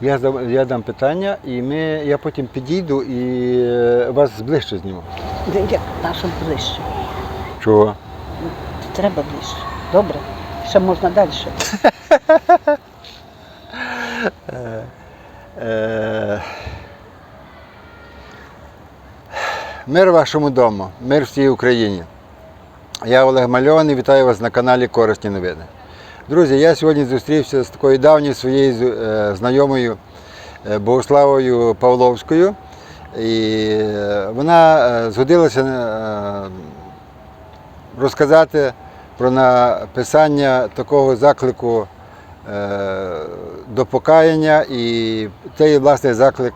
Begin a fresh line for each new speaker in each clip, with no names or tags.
Я, дам- я дам питання, і ми, я потім підійду і е, вас зближче зніму.
Як наша ближче.
Чого?
Треба ближче. Добре. Ще можна далі.
Е, Мир вашому дому, мир всій Україні. Я Олег Мальований, вітаю вас на каналі Корисні новини. Друзі, я сьогодні зустрівся з такою давньою своєю е, знайомою е, Богославою Павловською. І е, вона згодилася розказати про написання такого заклику до покаяння і цей власне заклик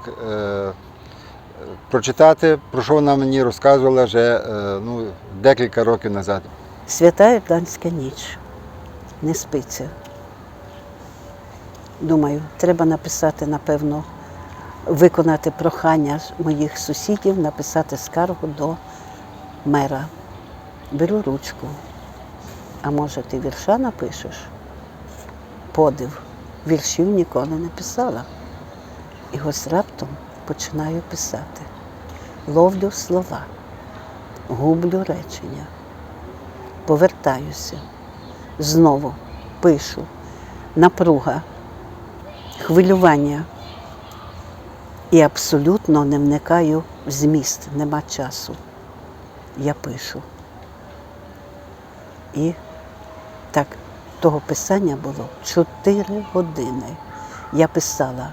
прочитати, про що вона мені розказувала вже ну, декілька років назад.
Свята Ірландська ніч. Не спиться. Думаю, треба написати, напевно, виконати прохання моїх сусідів, написати скаргу до мера. Беру ручку. А може ти вірша напишеш? Подив. Віршів ніколи не писала. І ось раптом починаю писати. Ловлю слова, гублю речення повертаюся, знову пишу, напруга, хвилювання і абсолютно не вникаю в зміст, нема часу. Я пишу. І так, того писання було 4 години. Я писала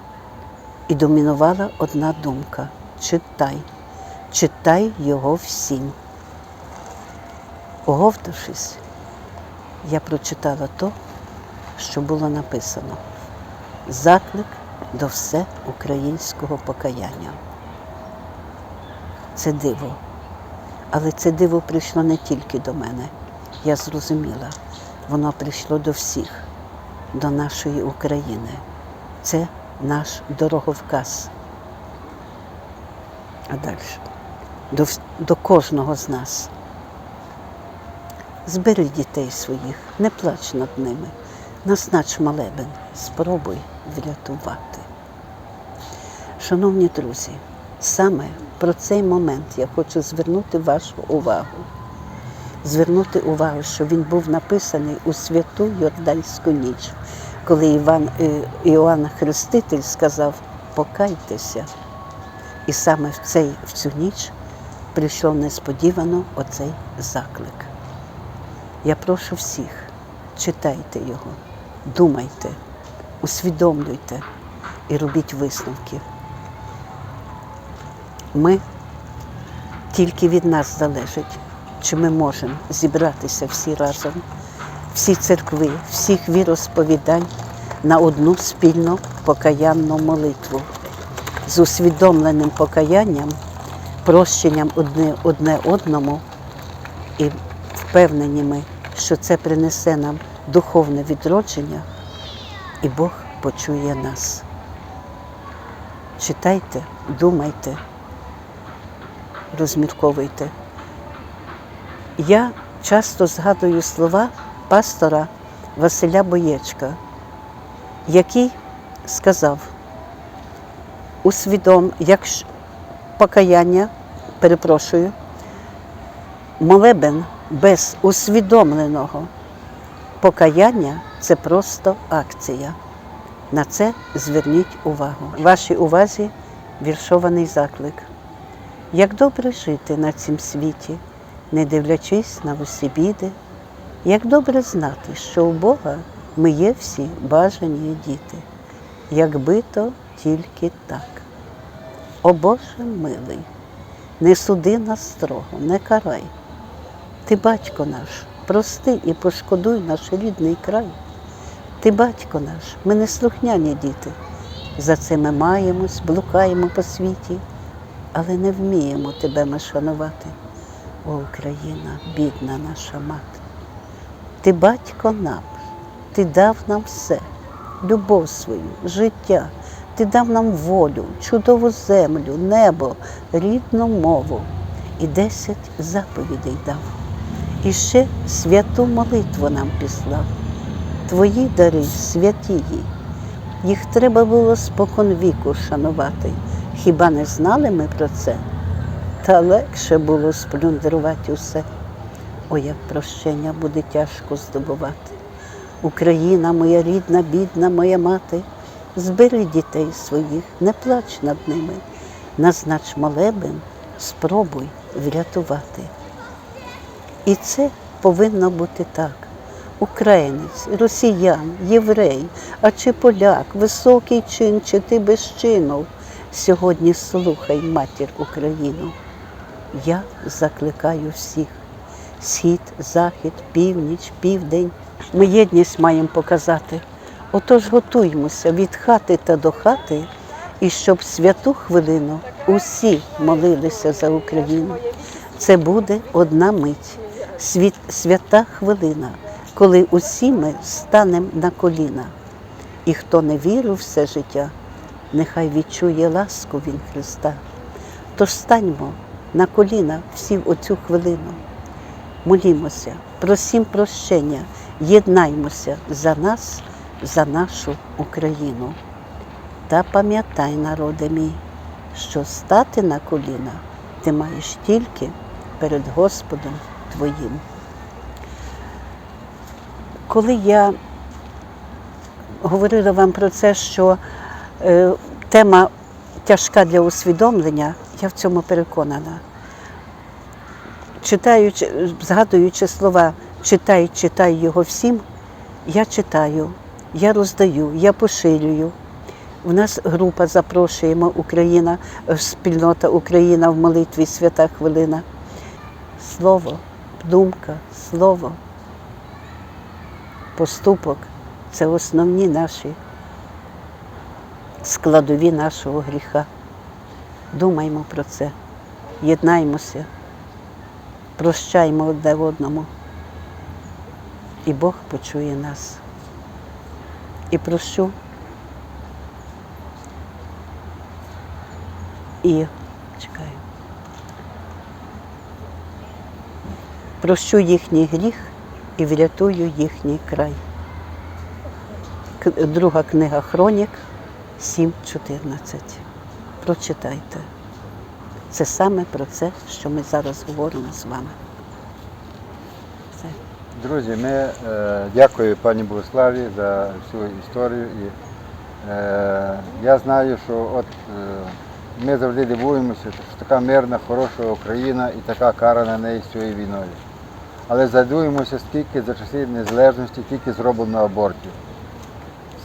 і домінувала одна думка читай, читай його всім. Оговтавшись, я прочитала то, що було написано. Заклик до всеукраїнського покаяння. Це диво. Але це диво прийшло не тільки до мене. Я зрозуміла, воно прийшло до всіх, до нашої України. Це наш дороговказ. А далі до, до кожного з нас. Збери дітей своїх, не плач над ними, назнач молебен, спробуй врятувати. Шановні друзі, саме про цей момент я хочу звернути вашу увагу. Звернути увагу, що він був написаний у святу Йорданську ніч, коли Іван, е, Іоанн Хреститель сказав покайтеся. І саме в, цей, в цю ніч прийшов несподівано оцей заклик. Я прошу всіх, читайте його, думайте, усвідомлюйте і робіть висновки. Ми тільки від нас залежить, чи ми можемо зібратися всі разом, всі церкви, всіх віросповідань на одну спільну покаянну молитву з усвідомленим покаянням, прощенням одне, одному і впевнені ми, що це принесе нам духовне відродження, і Бог почує нас. Читайте, думайте, розмірковуйте. Я часто згадую слова пастора Василя Боєчка, який сказав, усвідом, як покаяння, перепрошую, молебен без усвідомленого покаяння це просто акція. На це зверніть увагу. Вашій увазі віршований заклик. Як добре жити на цім світі, не дивлячись на усі біди, як добре знати, що у Бога ми є всі бажані діти, якби то тільки так. О Боже милий, не суди нас строго, не карай. Ти, батько наш, прости і пошкодуй наш рідний край. Ти, батько наш, ми не слухняні діти. За це ми маємось, блукаємо по світі, але не вміємо тебе ми шанувати. О Україна, бідна наша мати. Ти, батько нам, ти дав нам все, любов свою, життя, ти дав нам волю, чудову землю, небо, рідну мову і десять заповідей дав. І ще святу молитву нам післав. Твої дари святі їй, Їх треба було спокон віку шанувати. Хіба не знали ми про це? Та легше було сплюндрувати усе. Ой, як прощення буде тяжко здобувати. Україна, моя рідна, бідна, моя мати, збери дітей своїх, не плач над ними, назнач молебен, спробуй врятувати. І це повинно бути так. Українець, росіян, єврей, а чи поляк, високий чин, чи ти без чину. Сьогодні слухай матір Україну. Я закликаю всіх. Схід, захід, північ, південь. Ми єдність маємо показати. Отож готуймося від хати та до хати, і щоб святу хвилину усі молилися за Україну. Це буде одна мить, світ, свята хвилина, коли усі ми станемо на коліна. І хто не вірив все життя, нехай відчує ласку він Христа. Тож станьмо на коліна всі в оцю хвилину. Молімося, просім прощення, єднаймося за нас, за нашу Україну. Та пам'ятай, народе мій, що стати на коліна ти маєш тільки перед Господом Твоїм. Коли я говорила вам про це, що е, тема тяжка для усвідомлення, я в цьому переконана. Читаючи, згадуючи слова читай, читай його всім, я читаю, я роздаю, я поширюю. У нас група запрошуємо Україна, спільнота Україна в молитві Свята Хвилина. Слово, думка, слово, поступок це основні наші складові нашого гріха. Думаймо про це, єднаймося, прощаймо одне одному. І Бог почує нас. І прощу. І Прощу їхній гріх і врятую їхній край. Друга книга Хронік 7.14. Прочитайте. Це саме про це, що ми зараз говоримо з вами.
Друзі, ми е, дякую пані Богославі за всю історію. І, е, я знаю, що от е, ми завжди дивуємося, що така мирна, хороша Україна і така кара на неї з цією війною. Але задуємося, скільки за часів незалежності, скільки зроблено абортів,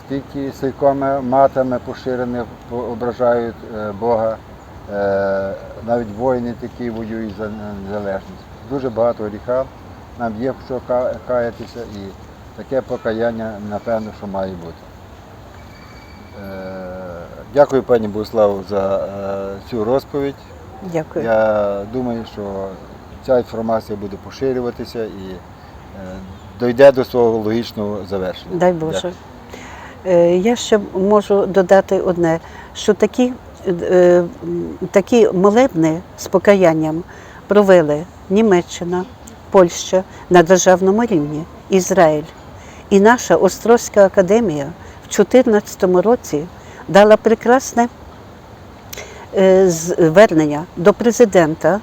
скільки силькоми матами поширених ображають е, Бога, е, навіть воїни такі воюють за незалежність. Дуже багато гріха. Нам є що каятися і таке покаяння, напевно, що має бути. Дякую пані Богославу за е, цю розповідь.
Дякую.
Я думаю, що ця інформація буде поширюватися і е, дойде до свого логічного завершення.
Дай Боже.
Дякую.
Е, Я ще можу додати одне, що такі, такі молебни з покаянням провели Німеччина, Польща на державному рівні, Ізраїль. І наша Острозька академія в 2014 році дала прекрасне е, звернення до президента,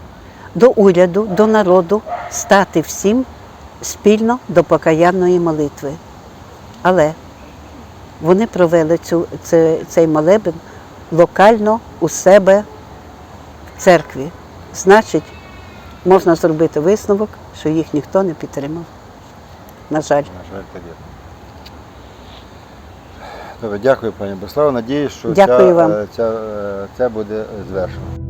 до уряду, до народу стати всім спільно до покаянної молитви. Але вони провели цю, цей молебен локально у себе в церкві. Значить, можна зробити висновок, що їх ніхто не підтримав. На жаль.
На жаль, дякую, пані Богослава. Надіюсь, що
Дякую
ця,
вам.
е, ця, е, це буде звершено.